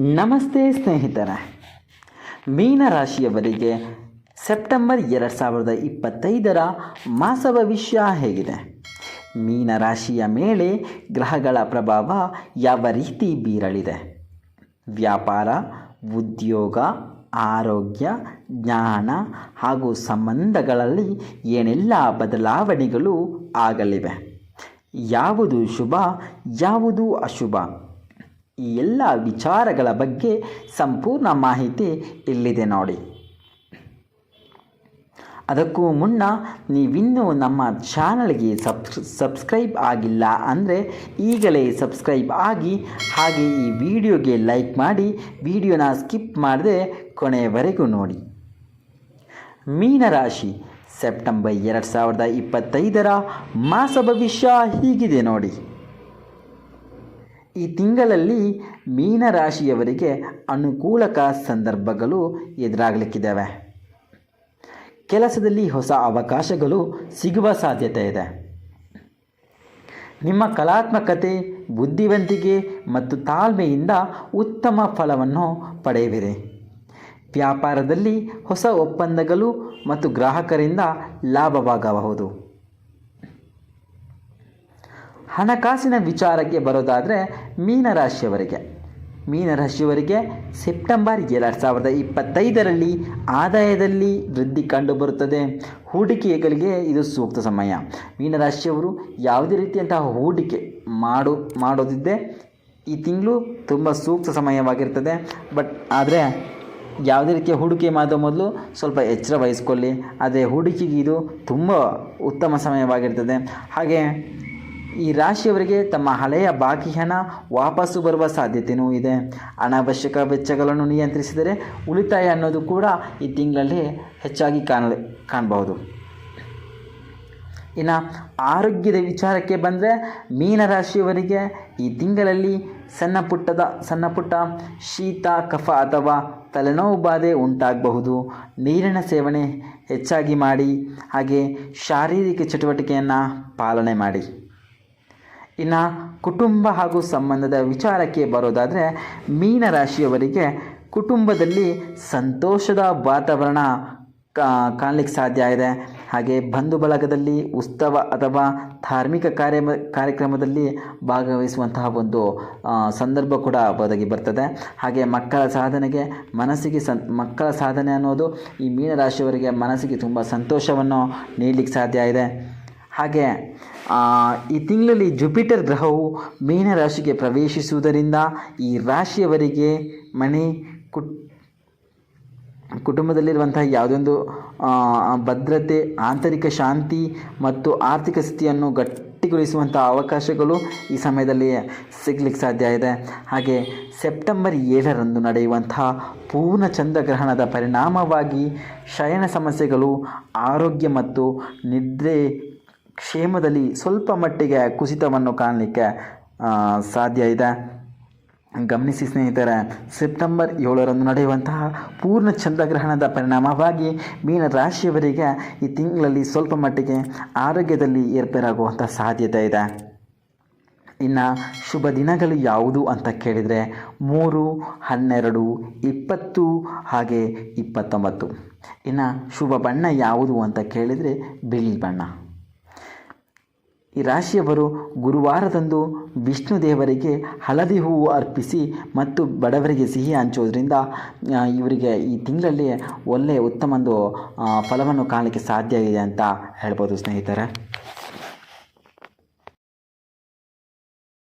ನಮಸ್ತೆ ಸ್ನೇಹಿತರೆ. ಮೀನರಾಶಿಯವರಿಗೆ ಸೆಪ್ಟೆಂಬರ್ ಎರಡು ಸಾವಿರದ ಇಪ್ಪತ್ತೈದರ ಮಾಸ ಭವಿಷ್ಯ ಹೇಗಿದೆ. ಮೀನರಾಶಿಯ ಮೇಲೆ ಗ್ರಹಗಳ ಪ್ರಭಾವ ಯಾವ ರೀತಿ ಬೀರಲಿದೆ? ವ್ಯಾಪಾರ, ಉದ್ಯೋಗ, ಆರೋಗ್ಯ, ಜ್ಞಾನ ಹಾಗೂ ಸಂಬಂಧಗಳಲ್ಲಿ ಏನೆಲ್ಲ ಬದಲಾವಣೆಗಳು ಆಗಲಿವೆ? ಯಾವುದು ಶುಭ, ಯಾವುದು ಅಶುಭ? ಈ ಎಲ್ಲ ವಿಚಾರಗಳ ಬಗ್ಗೆ ಸಂಪೂರ್ಣ ಮಾಹಿತಿ ಇಲ್ಲಿದೆ ನೋಡಿ. ಅದಕ್ಕೂ ಮುನ್ನ ನೀವಿನ್ನೂ ನಮ್ಮ ಚಾನಲ್ಗೆ ಸಬ್ಸ್ ಸಬ್ಸ್ಕ್ರೈಬ್ ಆಗಿಲ್ಲ ಅಂದರೆ ಈಗಲೇ ಸಬ್ಸ್ಕ್ರೈಬ್ ಆಗಿ ಹಾಗೆ ಈ ವಿಡಿಯೋಗೆ ಲೈಕ್ ಮಾಡಿ ವಿಡಿಯೋನ ಸ್ಕಿಪ್ ಮಾಡದೆ ಕೊನೆಯವರೆಗೂ ನೋಡಿ. ಮೀನರಾಶಿ ಸೆಪ್ಟೆಂಬರ್ ಎರಡು ಸಾವಿರದ ಇಪ್ಪತ್ತೈದರ ಮಾಸ ಭವಿಷ್ಯ ಹೀಗಿದೆ ನೋಡಿ. ಈ ತಿಂಗಳಲ್ಲಿ ಮೀನರಾಶಿಯವರಿಗೆ ಅನುಕೂಲಕ ಸಂದರ್ಭಗಳು ಎದುರಾಗಲಿಕ್ಕಿದ್ದಾವೆ. ಕೆಲಸದಲ್ಲಿ ಹೊಸ ಅವಕಾಶಗಳು ಸಿಗುವ ಸಾಧ್ಯತೆ ಇದೆ. ನಿಮ್ಮ ಕಲಾತ್ಮಕತೆ, ಬುದ್ಧಿವಂತಿಕೆ ಮತ್ತು ತಾಳ್ಮೆಯಿಂದ ಉತ್ತಮ ಫಲವನ್ನು ಪಡೆಯುವಿರಿ. ವ್ಯಾಪಾರದಲ್ಲಿ ಹೊಸ ಒಪ್ಪಂದಗಳು ಮತ್ತು ಗ್ರಾಹಕರಿಂದ ಲಾಭವಾಗಬಹುದು. ಹಣಕಾಸಿನ ವಿಚಾರಕ್ಕೆ ಬರೋದಾದರೆ ಮೀನರಾಶಿಯವರಿಗೆ ಮೀನರಾಶಿಯವರಿಗೆ ಸೆಪ್ಟೆಂಬರ್ ಎರಡು ಸಾವಿರದ ಇಪ್ಪತ್ತೈದರಲ್ಲಿ ಆದಾಯದಲ್ಲಿ ವೃದ್ಧಿ ಕಂಡುಬರುತ್ತದೆ. ಹೂಡಿಕೆಗಳಿಗೆ ಇದು ಸೂಕ್ತ ಸಮಯ. ಮೀನರಾಶಿಯವರು ಯಾವುದೇ ರೀತಿಯಂತಹ ಹೂಡಿಕೆ ಮಾಡು, ಮಾಡೋದಿದ್ದೆ ಈ ತಿಂಗಳು ತುಂಬ ಸೂಕ್ತ ಸಮಯವಾಗಿರ್ತದೆ. ಬಟ್ ಆದರೆ ಯಾವುದೇ ರೀತಿಯ ಹೂಡಿಕೆ ಮಾಡೋ ಮೊದಲು ಸ್ವಲ್ಪ ಎಚ್ಚರ ವಹಿಸ್ಕೊಳ್ಳಿ. ಆದರೆ ಹೂಡಿಕೆಗೆ ಇದು ತುಂಬ ಉತ್ತಮ ಸಮಯವಾಗಿರ್ತದೆ. ಹಾಗೆ ಈ ರಾಶಿಯವರಿಗೆ ತಮ್ಮ ಹಳೆಯ ಬಾಕಿ ಹಣ ವಾಪಸ್ಸು ಬರುವ ಸಾಧ್ಯತೆಯೂ ಇದೆ. ಅನಾವಶ್ಯಕ ವೆಚ್ಚಗಳನ್ನು ನಿಯಂತ್ರಿಸಿದರೆ ಉಳಿತಾಯ ಅನ್ನೋದು ಕೂಡ ಈ ತಿಂಗಳಲ್ಲಿ ಹೆಚ್ಚಾಗಿ ಕಾಣ ಕಾಣಬಹುದು. ಇನ್ನು ಆರೋಗ್ಯದ ವಿಚಾರಕ್ಕೆ ಬಂದರೆ ಮೀನರಾಶಿಯವರಿಗೆ ಈ ತಿಂಗಳಲ್ಲಿ ಸಣ್ಣ ಪುಟ್ಟದ, ಸಣ್ಣ ಪುಟ್ಟ ಶೀತ, ಕಫ ಅಥವಾ ತಲೆನೋವು ಬಾಧೆ ಉಂಟಾಗಬಹುದು. ನೀರಿನ ಸೇವನೆ ಹೆಚ್ಚಾಗಿ ಮಾಡಿ, ಹಾಗೆ ಶಾರೀರಿಕ ಚಟುವಟಿಕೆಯನ್ನು ಪಾಲನೆ ಮಾಡಿ. ಇನ್ನು ಕುಟುಂಬ ಹಾಗೂ ಸಂಬಂಧದ ವಿಚಾರಕ್ಕೆ ಬರೋದಾದರೆ ಮೀನರಾಶಿಯವರಿಗೆ ಕುಟುಂಬದಲ್ಲಿ ಸಂತೋಷದ ವಾತಾವರಣ ಕಾಣಲಿಕ್ಕೆ ಸಾಧ್ಯ ಇದೆ. ಹಾಗೆ ಬಂಧು ಬಳಗದಲ್ಲಿ ಉತ್ಸವ ಅಥವಾ ಧಾರ್ಮಿಕ ಕಾರ್ಯ ಕಾರ್ಯಕ್ರಮದಲ್ಲಿ ಭಾಗವಹಿಸುವಂತಹ ಒಂದು ಸಂದರ್ಭ ಕೂಡ ಒದಗಿ ಬರ್ತದೆ. ಹಾಗೆ ಮಕ್ಕಳ ಸಾಧನೆಗೆ ಮನಸ್ಸಿಗೆ ಸಂ, ಮಕ್ಕಳ ಸಾಧನೆ ಅನ್ನೋದು ಈ ಮೀನರಾಶಿಯವರಿಗೆ ಮನಸ್ಸಿಗೆ ತುಂಬ ಸಂತೋಷವನ್ನು ನೀಡಲಿಕ್ಕೆ ಸಾಧ್ಯ ಇದೆ. ಹಾಗೆ ಈ ತಿಂಗಳಲ್ಲಿ ಜುಪಿಟರ್ ಗ್ರಹವು ಮೀನರಾಶಿಗೆ ಪ್ರವೇಶಿಸುವುದರಿಂದ ಈ ರಾಶಿಯವರಿಗೆ ಮನೆ ಕುಟ್, ಕುಟುಂಬದಲ್ಲಿರುವಂತಹ ಯಾವುದೊಂದು ಭದ್ರತೆ, ಆಂತರಿಕ ಶಾಂತಿ ಮತ್ತು ಆರ್ಥಿಕ ಸ್ಥಿತಿಯನ್ನು ಗಟ್ಟಿಗೊಳಿಸುವಂಥ ಅವಕಾಶಗಳು ಈ ಸಮಯದಲ್ಲಿ ಸಿಗಲಿಕ್ಕೆ ಸಾಧ್ಯ ಇದೆ. ಹಾಗೆ, ಸೆಪ್ಟೆಂಬರ್ ಏಳರಂದು ನಡೆಯುವಂತಹ ಪೂರ್ಣ ಚಂದ್ರಗ್ರಹಣದ ಪರಿಣಾಮವಾಗಿ ಶಯನ ಸಮಸ್ಯೆಗಳು ಆರೋಗ್ಯ ಮತ್ತು ನಿದ್ರೆ ಕ್ಷೇಮದಲ್ಲಿ ಸ್ವಲ್ಪ ಮಟ್ಟಿಗೆ ಕುಸಿತವನ್ನು ಕಾಣಲಿಕ್ಕೆ ಸಾಧ್ಯ ಇದೆ. ಗಮನಿಸಿ ಸ್ನೇಹಿತರೆ, ಸೆಪ್ಟೆಂಬರ್ ಏಳರಂದು ನಡೆಯುವಂತಹ ಪೂರ್ಣ ಚಂದ್ರಗ್ರಹಣದ ಪರಿಣಾಮವಾಗಿ ಮೀನ ರಾಶಿಯವರಿಗೆ ಈ ತಿಂಗಳಲ್ಲಿ ಸ್ವಲ್ಪ ಮಟ್ಟಿಗೆ ಆರೋಗ್ಯದಲ್ಲಿ ಏರ್ಪೇರಾಗುವಂಥ ಸಾಧ್ಯತೆ ಇದೆ. ಇನ್ನು ಶುಭ ದಿನಗಳು ಯಾವುದು ಅಂತ ಕೇಳಿದರೆ, ಮೂರು, ಹನ್ನೆರಡು, ಇಪ್ಪತ್ತು, ಹಾಗೆ ಇಪ್ಪತ್ತೊಂಬತ್ತು. ಇನ್ನು ಶುಭ ಬಣ್ಣ ಯಾವುದು ಅಂತ ಕೇಳಿದರೆ, ಬಿಳಿ ಬಣ್ಣ. ಈ ರಾಶಿಯವರು ಗುರುವಾರದಂದು ವಿಷ್ಣು ದೇವರಿಗೆ ಹಳದಿ ಹೂವು ಅರ್ಪಿಸಿ ಮತ್ತು ಬಡವರಿಗೆ ಸಿಹಿ ಹಂಚೋದ್ರಿಂದ ಇವರಿಗೆ ಈ ತಿಂಗಳಲ್ಲಿ ಒಳ್ಳೆಯ ಉತ್ತಮ ಒಂದು ಫಲವನ್ನು ಕಾಣಲಿಕ್ಕೆ ಸಾಧ್ಯ ಇದೆ ಅಂತ ಹೇಳ್ಬೋದು ಸ್ನೇಹಿತರೆ.